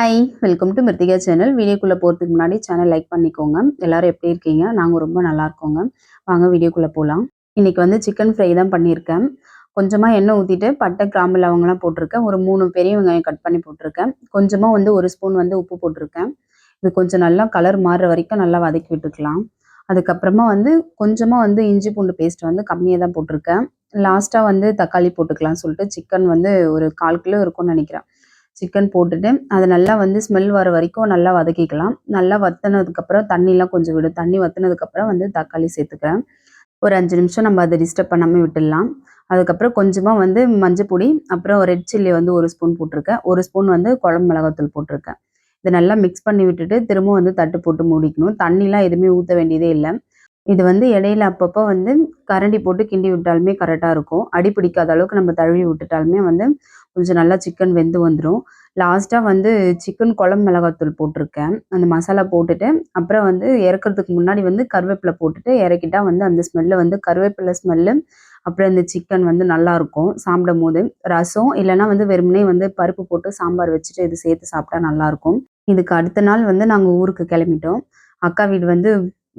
Hi welcome to Mrithika channel வீடியோக்குள்ளே போகிறதுக்கு முன்னாடி சேனல் லைக் பண்ணிக்கோங்க. எல்லோரும் எப்படி இருக்கீங்க? நாங்கள் ரொம்ப நல்லா இருக்கோங்க. வாங்க வீடியோக்குள்ளே போகலாம் இன்றைக்கி வந்து சிக்கன் ஃப்ரை தான் பண்ணியிருக்கேன். கொஞ்சமாக எண்ணெய் ஊற்றிட்டு பட்டை கிராம்பில் அவங்கலாம் போட்டிருக்கேன். ஒரு மூணு பெரிய வெங்காயம் கட் பண்ணி போட்டிருக்கேன். கொஞ்சமாக வந்து ஒரு ஸ்பூன் வந்து உப்பு போட்டிருக்கேன். இது கொஞ்சம் நல்லா கலர் மாறுற வரைக்கும் நல்லா வதக்கி விட்டுக்கலாம். அதுக்கப்புறமா வந்து கொஞ்சமாக வந்து இஞ்சி பூண்டு பேஸ்ட் வந்து கம்மியாக தான் போட்டிருக்கேன். லாஸ்ட்டாக வந்து தக்காளி போட்டுக்கலாம்னு சொல்லிட்டு சிக்கன் வந்து ஒரு கால் கிலோ இருக்கும்னு நினைக்கிறேன். சிக்கன் போட்டுட்டு அதை நல்லா வந்து ஸ்மெல் வர வரைக்கும் நல்லா வதக்கிக்கலாம். நல்லா வத்தினதுக்கப்புறம் தண்ணிலாம் கொஞ்சம் விடும் தண்ணி வத்தினதுக்கப்புறம் வந்து தக்காளி சேர்த்துக்கிறேன். ஒரு அஞ்சு நிமிஷம் நம்ம அதை டிஸ்டர்ப் பண்ணாமல் விட்டுடலாம். அதுக்கப்புறம் கொஞ்சமாக வந்து மஞ்சப்பொடி அப்புறம் ரெட் சில்லி வந்து ஒரு ஸ்பூன் போட்டிருக்கேன். ஒரு ஸ்பூன் வந்து குழம்பு மிளகாத்தூள் போட்டிருக்கேன். இதை நல்லா மிக்ஸ் பண்ணி விட்டுட்டு திரும்ப வந்து தட்டு போட்டு மூடிக்கணும். தண்ணிலாம் எதுவுமே ஊற்ற வேண்டியதே இல்லை. இது வந்து இடையில அப்பப்போ வந்து கரண்டி போட்டு கிண்டி விட்டாலுமே கரெக்டாக இருக்கும். அடி பிடிக்காத அளவுக்கு நம்ம தழுவி விட்டுட்டாலுமே வந்து கொஞ்சம் நல்லா சிக்கன் வெந்து வந்துடும் லாஸ்ட்டாக வந்து சிக்கன் குழம்பு மிளகாத்தூள் போட்டிருக்கேன். அந்த மசாலா போட்டுட்டு அப்புறம் வந்து இறக்குறதுக்கு முன்னாடி வந்து கருவேப்பிலை போட்டுட்டு இறக்கிட்டா வந்து அந்த ஸ்மெல்லு வந்து கருவேப்பிலை ஸ்மெல்லு அப்புறம் இந்த சிக்கன் வந்து நல்லா இருக்கும். சாப்பிடும் போது ரசம் இல்லைன்னா வந்து வெறுமனே வந்து பருப்பு போட்டு சாம்பார் வச்சுட்டு இது சேர்த்து சாப்பிட்டா நல்லாயிருக்கும் இதுக்கு அடுத்த நாள் வந்து நாங்கள் ஊருக்கு கிளம்பிட்டோம். அக்கா வீடு வந்து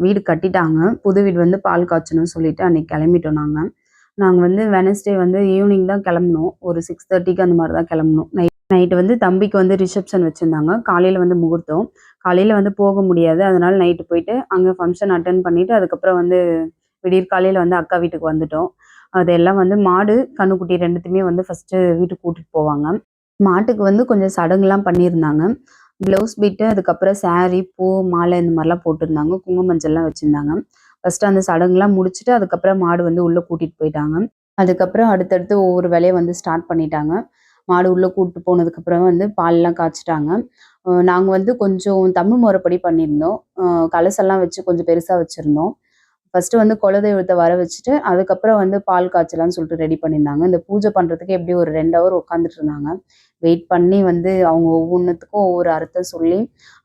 வீடு கட்டிட்டாங்க. புது வீடு வந்து பால் காய்ச்சணும்னு சொல்லிட்டு அன்னைக்கு கிளம்பிட்டோம் நாங்கள் நாங்கள் வந்து வெனஸ்டே வந்து ஈவினிங் தான் கிளம்பணும் ஒரு சிக்ஸ் தேர்ட்டிக்கு அந்த மாதிரி தான் கிளம்பணும் நைட் நைட்டு வந்து தம்பிக்கு வந்து ரிசப்ஷன் வச்சுருந்தாங்க. காலையில் வந்து முகூர்த்தம். காலையில் வந்து போக முடியாது. அதனால் நைட்டு போயிட்டு அங்கே ஃபங்க்ஷன் அட்டன் பண்ணிவிட்டு அதுக்கப்புறம் வந்து விடியற் காலையில் வந்து அக்கா வீட்டுக்கு வந்துட்டோம். அதெல்லாம் வந்து மாடு கண்ணுக்குட்டி ரெண்டுத்தையுமே வந்து ஃபஸ்ட்டு வீட்டுக்கு கூட்டிகிட்டு போவாங்க. மாட்டுக்கு வந்து கொஞ்சம் சடங்குலாம் பண்ணியிருந்தாங்க. ப்ளவுஸ் பிட்டு அதுக்கப்புறம் சாரீ பூ மாலை இந்த மாதிரிலாம் போட்டிருந்தாங்க. குங்கும மஞ்சள்லாம் வச்சுருந்தாங்க. ஃபஸ்ட்டு அந்த சடங்குலாம் முடிச்சுட்டு அதுக்கப்புறம் மாடு வந்து உள்ளே கூட்டிகிட்டு போயிட்டாங்க. அதுக்கப்புறம் அடுத்தடுத்து ஒவ்வொரு வேலையை வந்து ஸ்டார்ட் பண்ணிட்டாங்க. மாடு உள்ளே கூப்பிட்டு போனதுக்கப்புறம் வந்து பால்லாம் காய்ச்சிட்டாங்க. நாங்கள் வந்து கொஞ்சம் தமிழ் முறைப்படி பண்ணியிருந்தோம். கலசெல்லாம் வச்சு கொஞ்சம் பெருசாக வச்சுருந்தோம். ஃபஸ்ட்டு வந்து குலதெய்வத்தை வர வச்சுட்டு அதுக்கப்புறம் வந்து பால் காய்ச்சலான்னு சொல்லிட்டு ரெடி பண்ணியிருந்தாங்க. இந்த பூஜை பண்ணுறதுக்கு எப்படி ஒரு ரெண்டு ஹவர் உட்காந்துட்டு இருந்தாங்க. வெயிட் பண்ணி வந்து அவங்க ஒவ்வொன்றுத்துக்கும் ஒவ்வொரு அர்த்தம் சொல்லி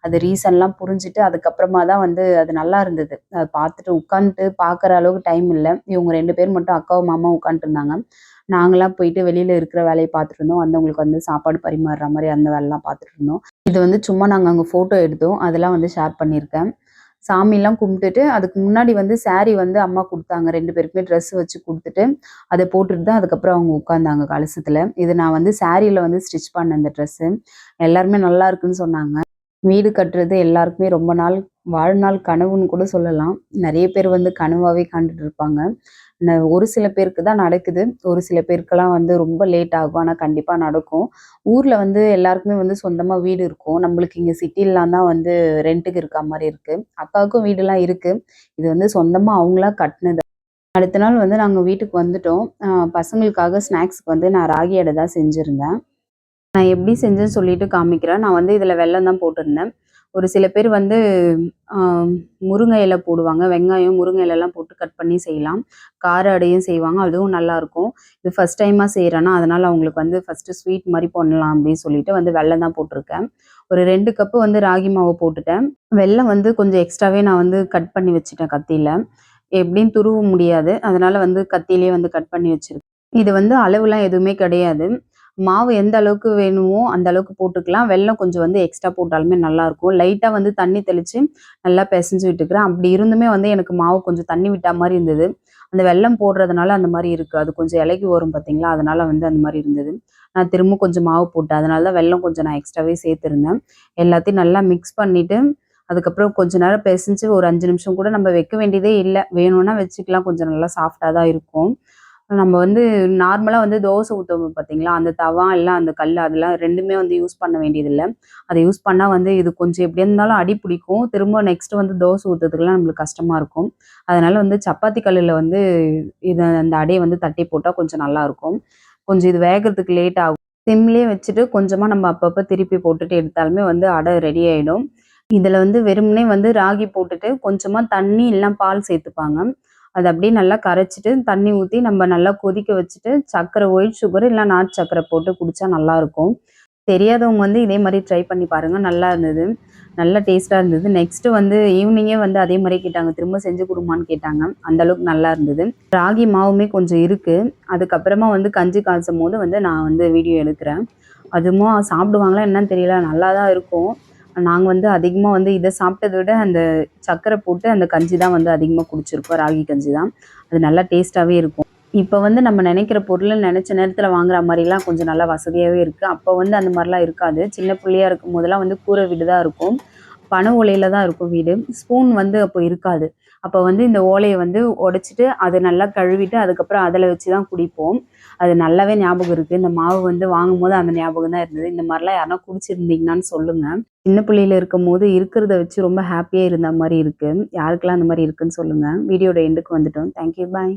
அது ரீசன்லாம் புரிஞ்சுட்டு அதுக்கப்புறமா தான் வந்து அது நல்லா இருந்தது. அதை பார்த்துட்டு உட்காந்துட்டு பார்க்குற அளவுக்கு டைம் இல்லை. இவங்க ரெண்டு பேர் மட்டும் அக்காவும் மாமாவும் உட்காந்துட்டு இருந்தாங்க. நாங்களாம் போயிட்டு வெளியில் இருக்கிற வேலையை பார்த்துட்டு இருந்தோம். வந்தவங்களுக்கு வந்து சாப்பாடு பரிமாறுற மாதிரி அந்த வேலைலாம் பார்த்துட்டு இருந்தோம். இது வந்து சும்மா நாங்கள் அங்கே ஃபோட்டோ எடுத்தோம். அதெல்லாம் வந்து ஷேர் பண்ணியிருக்கேன். சாமிலாம் கும்பிட்டுட்டு அதுக்கு முன்னாடி வந்து saree வந்து அம்மா கொடுத்தாங்க. ரெண்டு பேருக்குமே ட்ரெஸ் வச்சு கொடுத்துட்டு அதை போட்டுட்டு தான் அதுக்கப்புறம் அவங்க உட்காந்தாங்க கலசத்தில். இது நான் வந்து சாரியில் வந்து ஸ்டிச் பண்ண இந்த ட்ரெஸ்ஸு எல்லாருமே நல்லா இருக்குன்னு சொன்னாங்க. வீடு கட்டுறது எல்லாருக்குமே ரொம்ப நாள் வாழ்நாள் கனவுன்னு கூட சொல்லலாம். நிறைய பேர் வந்து கனவாகவே கண்டுட்டு இருப்பாங்க. ஒரு சில பேருக்கு தான் நடக்குது. ஒரு சில பேருக்கெல்லாம் வந்து ரொம்ப லேட் ஆகும். ஆனால் கண்டிப்பாக நடக்கும். ஊரில் வந்து எல்லாருக்குமே வந்து சொந்தமாக வீடு இருக்கும். நம்மளுக்கு இங்கே சிட்டிலாம் தான் வந்து ரெண்ட்டுக்கு இருக்க மாதிரி இருக்குது அக்காவுக்கும் வீடுலாம் இருக்குது இது வந்து சொந்தமாக அவங்களா கட்டினது. அடுத்த நாள் வந்து நாங்கள் வீட்டுக்கு வந்துட்டோம். பசங்களுக்காக ஸ்நாக்ஸ்க்கு வந்து நான் ராகி அடை தான் செஞ்சுருந்தேன். நான் எப்படி செஞ்சேன்னு சொல்லிட்டு காமிக்கிறேன். நான் வந்து இதில் வெள்ளம் தான் போட்டிருந்தேன். ஒரு சில பேர் வந்து முருங்கை இலை போடுவாங்க. வெங்காயம் முருங்கை இலைலாம் போட்டு கட் பண்ணி செய்யலாம். கார அடையும் செய்வாங்க. அதுவும் நல்லா இருக்கும். இது ஃபர்ஸ்ட் டைமாக செய்கிறேன்னா அதனால் அவங்களுக்கு வந்து ஃபஸ்ட்டு ஸ்வீட் மாதிரி பண்ணலாம் அப்படின்னு சொல்லிட்டு வந்து வெள்ளம் தான் போட்டிருக்கேன். ஒரு ரெண்டு கப்பு வந்து ராகி மாவு போட்டுட்டேன். வெள்ளம் வந்து கொஞ்சம் எக்ஸ்ட்ராவே நான் வந்து கட் பண்ணி வச்சுட்டேன் கத்தியில். எப்படியும் துருவ முடியாது. அதனால வந்து கத்தியிலே வந்து கட் பண்ணி வச்சிருக்கேன். இது வந்து அளவுலாம் எதுவுமே கிடையாது. மாவு எந்த அளவுக்கு வேணுமோ அந்த அளவுக்கு போட்டுக்கலாம். வெல்லம் கொஞ்சம் வந்து எக்ஸ்ட்ரா போட்டாலுமே நல்லா இருக்கும் லைட்டாக வந்து தண்ணி தெளித்து நல்லா பிசைஞ்சு விட்டுக்கிறேன். அப்படி இருந்துமே வந்து எனக்கு மாவு கொஞ்சம் தண்ணி விட்டா மாதிரி இருந்தது. அந்த வெல்லம் போடுறதுனால அந்த மாதிரி இருக்குது அது கொஞ்சம் இலகி வரும் பார்த்தீங்களா அதனால வந்து அந்த மாதிரி இருந்தது. நான் திரும்ப கொஞ்சம் மாவு போட்டேன். அதனால தான் வெல்லம் கொஞ்சம் நான் எக்ஸ்ட்ராவே சேர்த்துருந்தேன். எல்லாத்தையும் நல்லா மிக்ஸ் பண்ணிவிட்டு அதுக்கப்புறம் கொஞ்ச நேரம் பிசைஞ்சு ஒரு அஞ்சு நிமிஷம் கூட நம்ம வைக்க வேண்டியதே இல்லை. வேணும்னா வச்சுக்கலாம். கொஞ்சம் நல்லா சாஃப்டாக தான் இருக்கும். நம்ம வந்து நார்மலாக வந்து தோசை ஊற்றுவோம் பார்த்தீங்களா அந்த தவா எல்லாம் அந்த கல் அதெல்லாம் ரெண்டுமே வந்து யூஸ் பண்ண வேண்டியதில்லை. அதை யூஸ் பண்ணால் வந்து இது கொஞ்சம் எப்படி இருந்தாலும் அடி பிடிக்கும். திரும்ப நெக்ஸ்ட் வந்து தோசை ஊற்றுறதுக்குலாம் நம்மளுக்கு கஷ்டமாக இருக்கும். அதனால வந்து சப்பாத்தி கல்லில் வந்து இதை அந்த அடையை வந்து தட்டி போட்டால் கொஞ்சம் நல்லாயிருக்கும் கொஞ்சம் இது வேகிறதுக்கு லேட் ஆகும். சிம்லேயே வச்சுட்டு கொஞ்சமாக நம்ம அப்பப்போ திருப்பி போட்டுட்டு எடுத்தாலுமே வந்து அடை ரெடி ஆகிடும் இதில் வந்து வெறுமனே வந்து ராகி போட்டுட்டு கொஞ்சமாக தண்ணி இல்லைனா பால் சேர்த்துப்பாங்க. அது அப்படியே நல்லா கரைச்சிட்டு தண்ணி ஊற்றி நம்ம நல்லா கொதிக்க வச்சுட்டு சர்க்கரை ஒயிட் சுகர் இல்லை நாட்டு சர்க்கரை போட்டு குடித்தா நல்லாயிருக்கும். தெரியாதவங்க வந்து இதே மாதிரி ட்ரை பண்ணி பாருங்கள் நல்லா இருந்தது. நல்லா டேஸ்ட்டாக இருந்தது. நெக்ஸ்ட்டு வந்து ஈவினிங்கே வந்து அதே மாதிரி கேட்டாங்க. திரும்ப செஞ்சு கொடுமான்னு கேட்டாங்க. அந்த அளவுக்கு நல்லா இருந்தது. ராகி மாவுமே கொஞ்சம் இருக்குது அதுக்கப்புறமா வந்து கஞ்சி காய்ச்சும் போது வந்து நான் வந்து வீடியோ எடுக்கிறேன். அதுவும் சாப்பிடுவாங்களா என்னன்னு தெரியல. நல்லா தான் இருக்கும். நாங்கள் வந்து அதிகமாக வந்து இதை சாப்பிட்டதை விட அந்த சர்க்கரை போட்டு அந்த கஞ்சி தான் வந்து அதிகமாக குடிச்சிருக்கோம் ராகி கஞ்சி தான். அது நல்லா டேஸ்ட்டாகவே இருக்கும். இப்போ வந்து நம்ம நினைக்கிற பொருளை நினச்ச நேரத்தில் வாங்குற மாதிரிலாம் கொஞ்சம் நல்லா வசதியாகவே இருக்குது அப்போ வந்து அந்த மாதிரிலாம் இருக்காது. சின்ன பிள்ளையா இருக்கும் போதெல்லாம் வந்து கூரை வீடு தான் இருக்கும். பனை ஓலையில தான் இருக்கும் வீடு. ஸ்பூன் வந்து அப்போ இருக்காது. அப்போ வந்து இந்த ஓலையை வந்து உடைச்சிட்டு அதை நல்லா கழுவிட்டு அதுக்கப்புறம் அதில் வச்சு தான் குடிப்போம். அது நல்லாவே ஞாபகம் இருக்குது இந்த மாவு வந்து வாங்கும் போது அந்த ஞாபகம் தான் இருந்தது. இந்த மாதிரிலாம் யாருன்னா குடிச்சிருந்தீங்கன்னான்னு சொல்லுங்கள் சின்ன பிள்ளையில இருக்கும் போது இருக்கிறத வச்சு ரொம்ப ஹாப்பியாக இருந்த மாதிரி இருக்குது யாருக்கெல்லாம் அந்த மாதிரி இருக்குன்னு சொல்லுங்கள் வீடியோட எண்டுக்கு வந்துட்டோம். Thank you bye